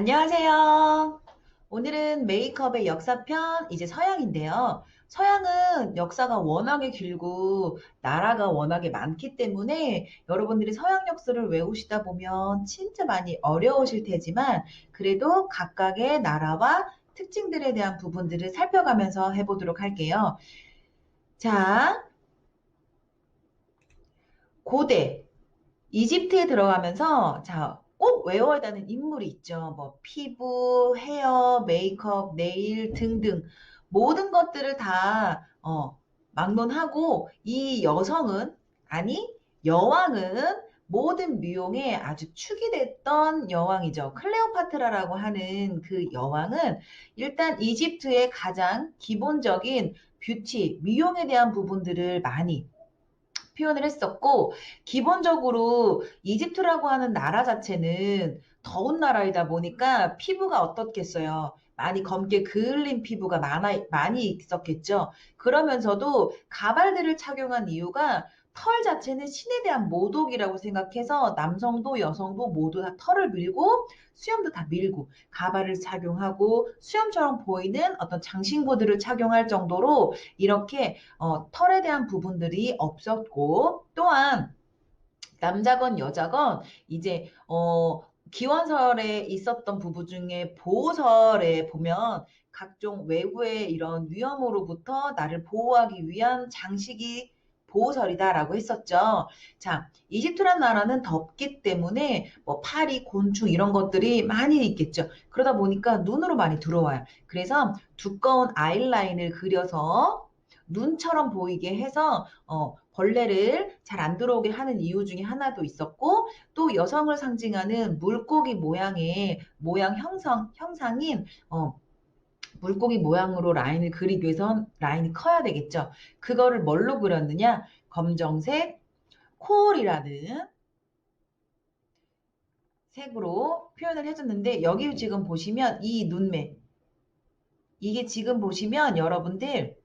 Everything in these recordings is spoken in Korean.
안녕하세요. 오늘은 메이크업의 역사편, 이제 서양인데요. 서양은 역사가 워낙에 길고 나라가 워낙에 많기 때문에 여러분들이 서양 역사를 외우시다 보면 진짜 많이 어려우실 테지만 그래도 각각의 나라와 특징들에 대한 부분들을 살펴가면서 해보도록 할게요. 자, 고대 이집트에 들어가면서 자, 꼭 외워야 되는 인물이 있죠. 뭐 피부, 헤어, 메이크업, 네일 등등 모든 것들을 다 어, 막론하고 이 여성은 아니 여왕은 모든 미용에 아주 축이 됐던 여왕이죠. 클레오파트라라고 하는 그 여왕은 일단 이집트의 가장 기본적인 뷰티, 미용에 대한 부분들을 많이 표현을 했었고 기본적으로 이집트라고 하는 나라 자체는 더운 나라이다 보니까 피부가 어떻겠어요? 많이 검게 그을린 피부가 많아, 많이 있었겠죠. 그러면서도 가발들을 착용한 이유가 털 자체는 신에 대한 모독이라고 생각해서 남성도 여성도 모두 다 털을 밀고 수염도 다 밀고 가발을 착용하고 수염처럼 보이는 어떤 장신구들을 착용할 정도로 이렇게 어, 털에 대한 부분들이 없었고 또한 남자건 여자건 이제 어, 기원설에 있었던 부분 중에 보호설에 보면 각종 외부의 이런 위험으로부터 나를 보호하기 위한 장식이 보호설이다라고 했었죠. 자, 이집트란 나라는 덥기 때문에 뭐 파리, 곤충 이런 것들이 많이 있겠죠. 그러다 보니까 눈으로 많이 들어와요. 그래서 두꺼운 아이라인을 그려서 눈처럼 보이게 해서 어, 벌레를 잘 안 들어오게 하는 이유 중에 하나도 있었고 또 여성을 상징하는 물고기 모양의 모양 형성 형상인 어, 물고기 모양으로 라인을 그리기 위해선 라인이 커야 되겠죠. 그거를 뭘로 그렸느냐? 검정색 코올이라는 색으로 표현을 해줬는데 여기 지금 보시면 이 눈매 이게 지금 보시면 여러분들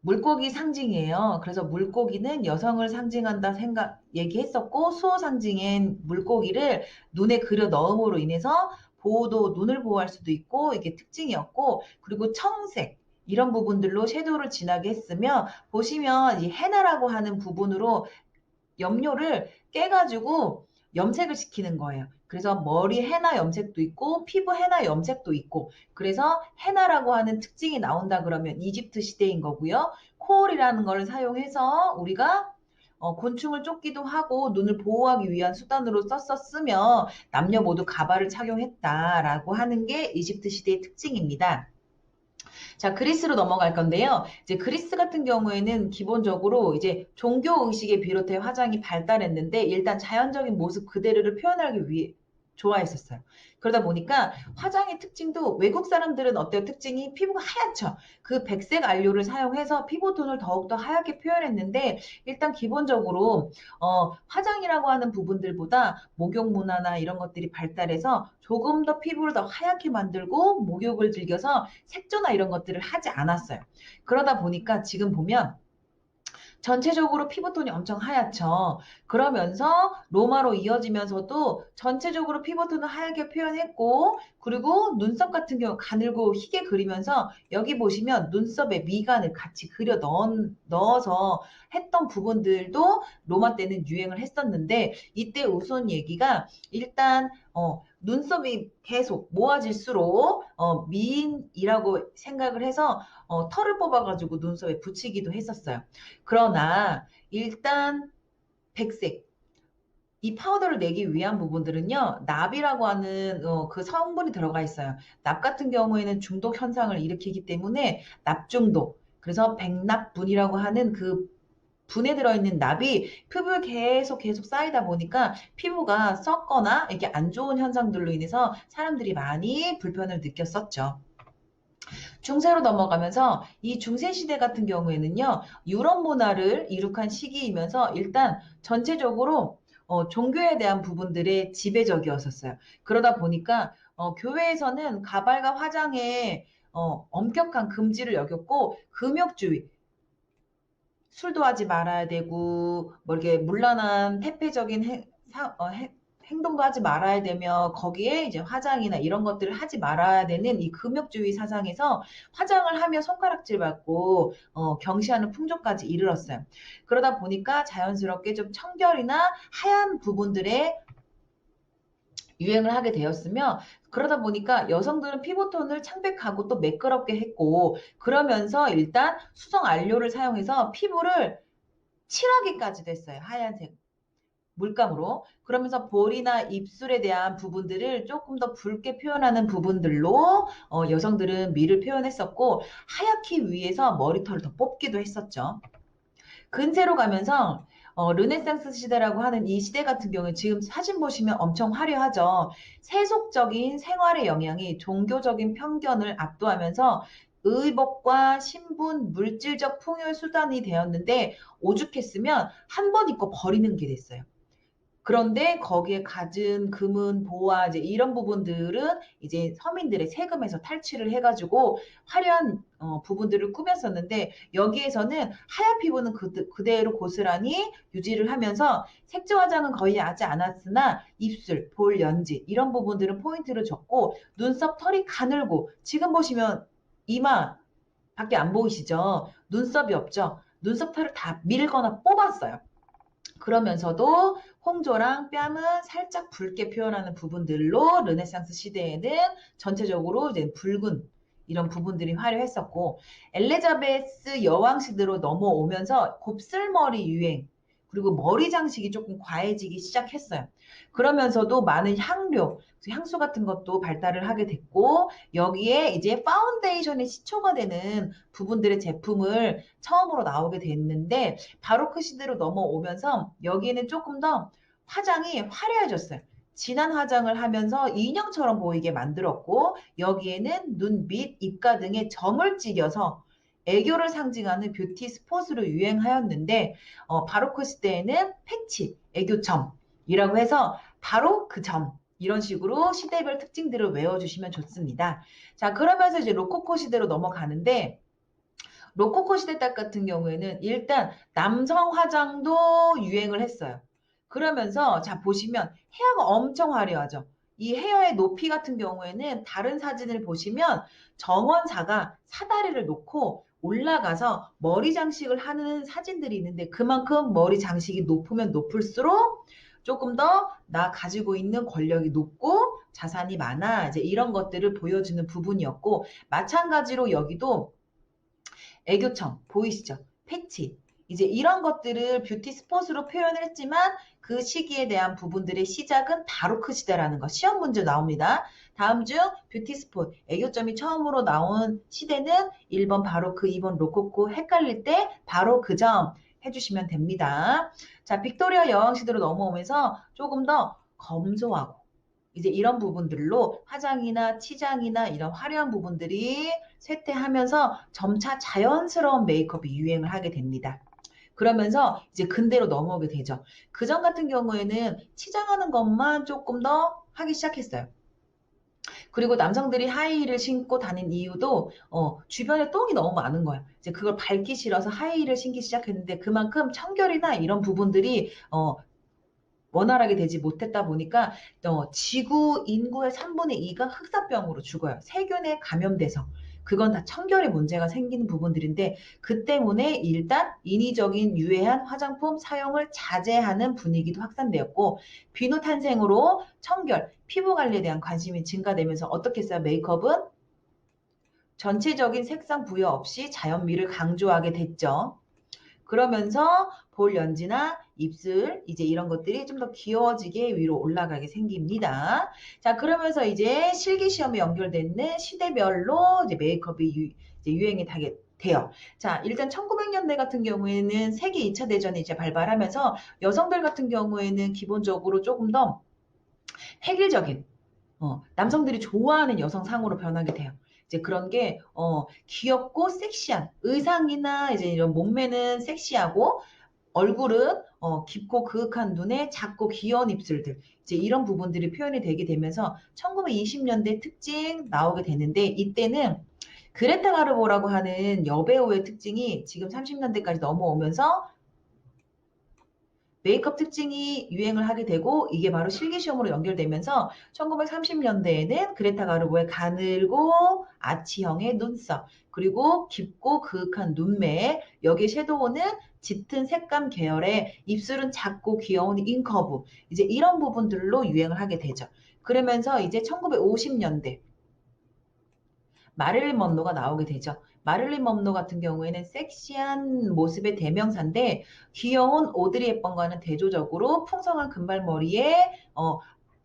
물고기 상징이에요. 그래서 물고기는 여성을 상징한다 생각 얘기했었고 수호 상징인 물고기를 눈에 그려 넣음으로 인해서 보호도 눈을 보호할 수도 있고 이게 특징이었고 그리고 청색 이런 부분들로 섀도우를 진하게 했으면 보시면 이 헤나라고 하는 부분으로 염료를 깨가지고 염색을 시키는 거예요. 그래서 머리 헤나 염색도 있고 피부 헤나 염색도 있고 그래서 헤나라고 하는 특징이 나온다 그러면 이집트 시대인 거고요. 코올이라는 걸 사용해서 우리가 어, 곤충을 쫓기도 하고 눈을 보호하기 위한 수단으로 썼었으며 남녀 모두 가발을 착용했다라고 하는 게 이집트 시대의 특징입니다. 자, 그리스로 넘어갈 건데요. 이제 그리스 같은 경우에는 기본적으로 이제 종교 의식에 비롯해 화장이 발달했는데 일단 자연적인 모습 그대로를 표현하기 위해 좋아했었어요. 그러다 보니까 화장의 특징도 외국 사람들은 어때요? 특징이 피부가 하얗죠. 그 백색 안료를 사용해서 피부톤을 더욱더 하얗게 표현했는데 일단 기본적으로 어, 화장이라고 하는 부분들보다 목욕 문화나 이런 것들이 발달해서 조금 더 피부를 더 하얗게 만들고 목욕을 즐겨서 색조나 이런 것들을 하지 않았어요. 그러다 보니까 지금 보면 전체적으로 피부톤이 엄청 하얗죠. 그러면서 로마로 이어지면서도 전체적으로 피부톤을 하얗게 표현했고 그리고 눈썹 같은 경우 가늘고 희게 그리면서 여기 보시면 눈썹에 미간을 같이 그려 넣, 어 서 했던 부분들도 로마 때는 유행을 했었는데 이때 우선 얘기가 일단 어, 눈썹이 계속 모아질수록 어, 미인이라고 생각을 해서 어, 털을 뽑아가지고 눈썹에 붙이기도 했었어요. 그러나 일단 백색 이 파우더를 내기 위한 부분들은요, 납이라고 하는 어, 그 성분이 들어가 있어요. 납 같은 경우에는 중독 현상을 일으키기 때문에 납 중독, 그래서 백납분이라고 하는 그 분에 들어있는 납이 피부에 계속 계속 쌓이다 보니까 피부가 썩거나 이렇게 안 좋은 현상들로 인해서 사람들이 많이 불편을 느꼈었죠. 중세로 넘어가면서 이 중세 시대 같은 경우에는요, 유럽 문화를 이룩한 시기이면서 일단 전체적으로 어, 종교에 대한 부분들의 지배적이었었어요. 그러다 보니까 어, 교회에서는 가발과 화장에 어, 엄격한 금지를 여겼고 금욕주의, 술도 하지 말아야 되고 뭐 이렇게 문란한 태폐적인 해, 사, 어, 해, 행동도 하지 말아야 되며 거기에 이제 화장이나 이런 것들을 하지 말아야 되는 이 금욕주의 사상에서 화장을 하며 손가락질 받고 어, 경시하는 풍조까지 이르렀어요. 그러다 보니까 자연스럽게 좀 청결이나 하얀 부분들에 유행을 하게 되었으며 그러다 보니까 여성들은 피부톤을 창백하고 또 매끄럽게 했고 그러면서 일단 수성 안료를 사용해서 피부를 칠하기까지도 했어요. 하얀색 물감으로 그러면서 볼이나 입술에 대한 부분들을 조금 더 붉게 표현하는 부분들로 어, 여성들은 미를 표현했었고 하얗게 위에서 머리털을 더 뽑기도 했었죠. 근세로 가면서 어, 르네상스 시대라고 하는 이 시대 같은 경우는 지금 사진 보시면 엄청 화려하죠. 세속적인 생활의 영향이 종교적인 편견을 압도하면서 의복과 신분, 물질적 풍요의 수단이 되었는데 오죽했으면 한 번 입고 버리는 게 됐어요. 그런데 거기에 갖은 금은 보화 이제 이런 부분들은 이제 서민들의 세금에서 탈취를 해가지고 화려한 어, 부분들을 꾸몄었는데 여기에서는 하얀 피부는 그, 그대로 고스란히 유지를 하면서 색조 화장은 거의 하지 않았으나 입술, 볼, 연지 이런 부분들은 포인트를 줬고 눈썹 털이 가늘고 지금 보시면 이마 밖에 안 보이시죠? 눈썹이 없죠? 눈썹 털을 다 밀거나 뽑았어요. 그러면서도 홍조랑 뺨은 살짝 붉게 표현하는 부분들로 르네상스 시대에는 전체적으로 이제 붉은 이런 부분들이 화려했었고 엘레자베스 여왕 시대로 넘어오면서 곱슬머리 유행 그리고 머리 장식이 조금 과해지기 시작했어요. 그러면서도 많은 향료, 향수 같은 것도 발달을 하게 됐고 여기에 이제 파운데이션의 시초가 되는 부분들의 제품을 처음으로 나오게 됐는데 바로크 시대로 넘어오면서 여기에는 조금 더 화장이 화려해졌어요. 진한 화장을 하면서 인형처럼 보이게 만들었고 여기에는 눈, 밑, 입가 등에 점을 찍여서 애교를 상징하는 뷰티 스폿으로 유행하였는데 어, 바로크 시대에는 패치, 애교점이라고 해서 바로 그 점. 이런 식으로 시대별 특징들을 외워주시면 좋습니다. 자, 그러면서 이제 로코코 시대로 넘어가는데, 로코코 시대 딱 같은 경우에는 일단 남성 화장도 유행을 했어요. 그러면서, 자, 보시면 헤어가 엄청 화려하죠. 이 헤어의 높이 같은 경우에는 다른 사진을 보시면 정원사가 사다리를 놓고 올라가서 머리 장식을 하는 사진들이 있는데 그만큼 머리 장식이 높으면 높을수록 조금 더 나 가지고 있는 권력이 높고 자산이 많아 이제 이런 것들을 보여주는 부분이었고 마찬가지로 여기도 애교청 보이시죠? 패치 이제 이런 것들을 뷰티 스폿으로 표현을 했지만 그 시기에 대한 부분들의 시작은 바로크 시대라는 거 시험 문제 나옵니다. 다음 중 뷰티 스폿 애교점이 처음으로 나온 시대는 1번 바로크 2번 로코코 헷갈릴 때 바로 그 점 해주시면 됩니다. 자 빅토리아 여왕 시대로 넘어오면서 조금 더 검소하고 이제 이런 부분들로 화장이나 치장이나 이런 화려한 부분들이 쇠퇴하면서 점차 자연스러운 메이크업이 유행을 하게 됩니다. 그러면서 이제 근대로 넘어오게 되죠. 그전 같은 경우에는 치장하는 것만 조금 더 하기 시작했어요. 그리고 남성들이 하이힐을 신고 다닌 이유도 어, 주변에 똥이 너무 많은 거야. 이제 그걸 밟기 싫어서 하이힐을 신기 시작했는데 그만큼 청결이나 이런 부분들이 어, 원활하게 되지 못했다 보니까 어, 지구 인구의 3분의 2가 흑사병으로 죽어요. 세균에 감염돼서. 그건 다 청결에 문제가 생기는 부분들인데 그 때문에 일단 인위적인 유해한 화장품 사용을 자제하는 분위기도 확산되었고 비누 탄생으로 청결, 피부 관리에 대한 관심이 증가되면서 어떻게 했어요? 메이크업은 전체적인 색상 부여 없이 자연미를 강조하게 됐죠. 그러면서 볼 연지나 입술 이제 이런 것들이 좀 더 귀여워지게 위로 올라가게 생깁니다. 자 그러면서 이제 실기 시험에 연결되는 시대별로 이제 메이크업이 유, 이제 유행이 타게 돼요. 자, 일단 1900년대 같은 경우에는 세계 2차 대전이 이제 발발하면서 여성들 같은 경우에는 기본적으로 조금 더 획일적인, 어, 남성들이 좋아하는 여성 상으로 변하게 돼요. 이제 그런 게, 어, 귀엽고 섹시한 의상이나 이제 이런 몸매는 섹시하고 얼굴은 어, 깊고 그윽한 눈에 작고 귀여운 입술들 이제 이런 부분들이 표현이 되게 되면서 1920년대 특징 나오게 되는데 이때는 그레타 가르보라고 하는 여배우의 특징이 지금 30년대까지 넘어오면서 메이크업 특징이 유행을 하게 되고 이게 바로 실기시험으로 연결되면서 1930년대에는 그레타 가르보의 가늘고 아치형의 눈썹 그리고 깊고 그윽한 눈매 여기에 섀도우는 짙은 색감 계열의 입술은 작고 귀여운 인커브 이제 이런 부분들로 유행을 하게 되죠. 그러면서 이제 1950년대 마릴린 먼로가 나오게 되죠. 마릴린 먼로 같은 경우에는 섹시한 모습의 대명사인데 귀여운 오드리 헵번과는 대조적으로 풍성한 금발머리에 어,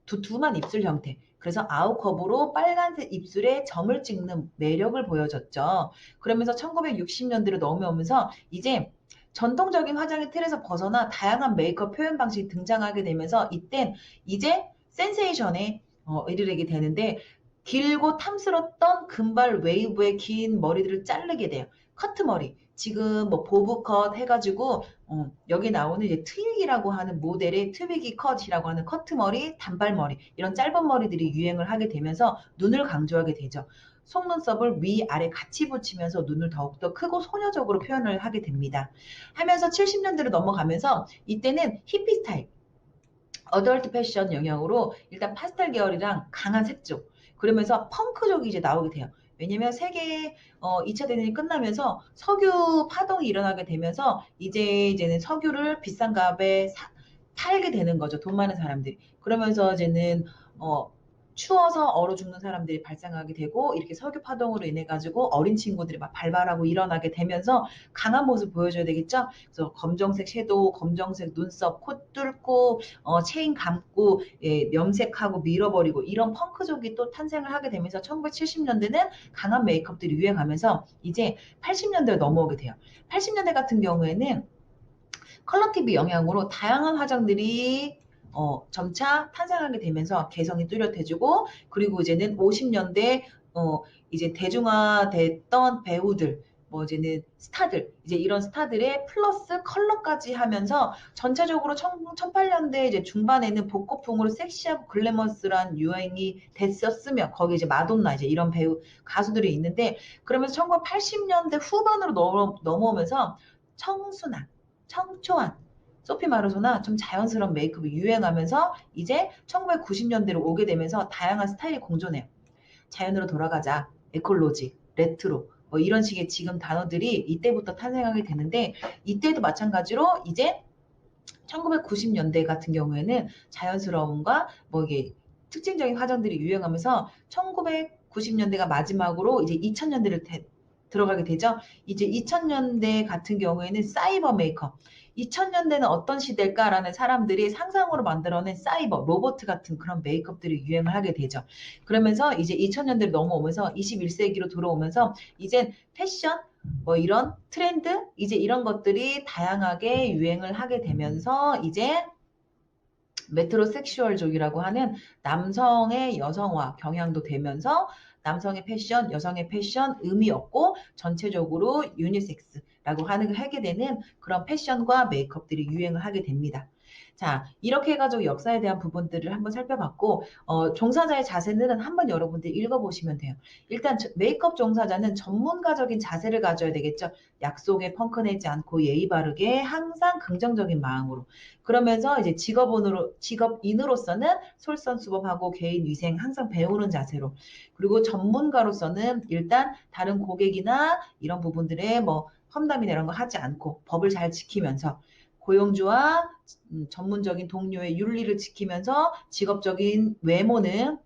두툼한 입술 형태. 그래서 아웃컵으로 빨간색 입술에 점을 찍는 매력을 보여줬죠. 그러면서 1960년대로 넘어오면서 이제 전통적인 화장의 틀에서 벗어나 다양한 메이크업 표현 방식이 등장하게 되면서 이땐 이제 센세이션에 어, 이르게 되는데 길고 탐스럽던 금발 웨이브의 긴 머리들을 자르게 돼요. 커트 머리. 지금 뭐 보브컷 해가지고 어, 여기 나오는 이제 트윅이라고 하는 모델의 트윅이 컷이라고 하는 커트 머리, 단발 머리 이런 짧은 머리들이 유행을 하게 되면서 눈을 강조하게 되죠. 속눈썹을 위 아래 같이 붙이면서 눈을 더욱더 크고 소녀적으로 표현을 하게 됩니다. 하면서 70년대로 넘어가면서 이때는 히피 스타일, 어덜트 패션 영역으로 일단 파스텔 계열이랑 강한 색조 그러면서 펑크족이 이제 나오게 돼요. 왜냐면 세계 어, 2차 대전이 끝나면서 석유 파동이 일어나게 되면서 이제 이제는 석유를 비싼 값에 사, 팔게 되는 거죠. 돈 많은 사람들이. 그러면서 이제는 어, 추워서 얼어 죽는 사람들이 발생하게 되고 이렇게 석유 파동으로 인해 가지고 어린 친구들이 막 발발하고 일어나게 되면서 강한 모습 보여줘야 되겠죠. 그래서 검정색 섀도우, 검정색 눈썹, 코 뚫고 어, 체인 감고 예, 염색하고 밀어버리고 이런 펑크족이 또 탄생을 하게 되면서 1970년대는 강한 메이크업들이 유행하면서 이제 80년대로 넘어오게 돼요. 80년대 같은 경우에는 컬러 TV 영향으로 다양한 화장들이 어, 점차 탄생하게 되면서 개성이 뚜렷해지고 그리고 이제는 50년대 어, 이제 대중화됐던 배우들 뭐 이제는 스타들 이제 이런 스타들의 플러스 컬러까지 하면서 전체적으로 1008년대 이제 중반에는 복고풍으로 섹시하고 글래머스란 유행이 됐었으며 거기 이제 마돈나 이제 이런 배우 가수들이 있는데 그러면서 1980년대 후반으로 넘어, 넘어오면서 청순한 청초한 소피 마르소나 좀 자연스러운 메이크업이 유행하면서 이제 1990년대로 오게 되면서 다양한 스타일이 공존해요. 자연으로 돌아가자, 에콜로지, 레트로, 뭐 이런 식의 지금 단어들이 이때부터 탄생하게 되는데 이때도 마찬가지로 이제 1990년대 같은 경우에는 자연스러움과 뭐 이게 특징적인 화장들이 유행하면서 1990년대가 마지막으로 이제 2000년대를 대, 들어가게 되죠. 이제 2000년대 같은 경우에는 사이버 메이크업. 2000년대는 어떤 시대일까라는 사람들이 상상으로 만들어낸 사이버, 로봇 같은 그런 메이크업들이 유행을 하게 되죠. 그러면서 이제 2000년대로 넘어오면서 21세기로 들어오면서 이제 패션, 뭐 이런 트렌드, 이제 이런 것들이 다양하게 유행을 하게 되면서 이제 메트로섹슈얼족이라고 하는 남성의 여성화 경향도 되면서 남성의 패션, 여성의 패션 의미 없고 전체적으로 유니섹스라고 하는 하게 되는 그런 패션과 메이크업들이 유행을 하게 됩니다. 자, 이렇게 해가지고 역사에 대한 부분들을 한번 살펴봤고, 어, 종사자의 자세는 한번 여러분들 읽어보시면 돼요. 일단 메이크업 종사자는 전문가적인 자세를 가져야 되겠죠. 약속에 펑크내지 않고 예의 바르게 항상 긍정적인 마음으로. 그러면서 이제 직업인으로, 직업인으로서는 솔선수범하고 개인 위생 항상 배우는 자세로. 그리고 전문가로서는 일단 다른 고객이나 이런 부분들에 뭐 험담이나 이런 거 하지 않고 법을 잘 지키면서 고용주와 음, 전문적인 동료의 윤리를 지키면서 직업적인 외모는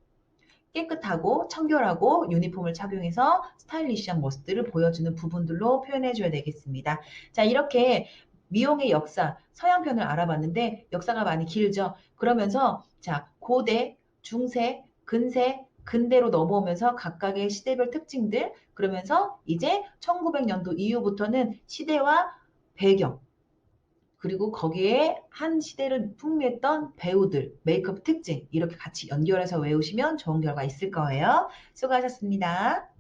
깨끗하고 청결하고 유니폼을 착용해서 스타일리시한 모습들을 보여주는 부분들로 표현해줘야 되겠습니다. 자, 이렇게 미용의 역사, 서양편을 알아봤는데 역사가 많이 길죠. 그러면서 자, 고대, 중세, 근세, 근대로 넘어오면서 각각의 시대별 특징들 그러면서 이제 1900년도 이후부터는 시대와 배경 그리고 거기에 한 시대를 풍미했던 배우들, 메이크업 특징 이렇게 같이 연결해서 외우시면 좋은 결과 있을 거예요. 수고하셨습니다.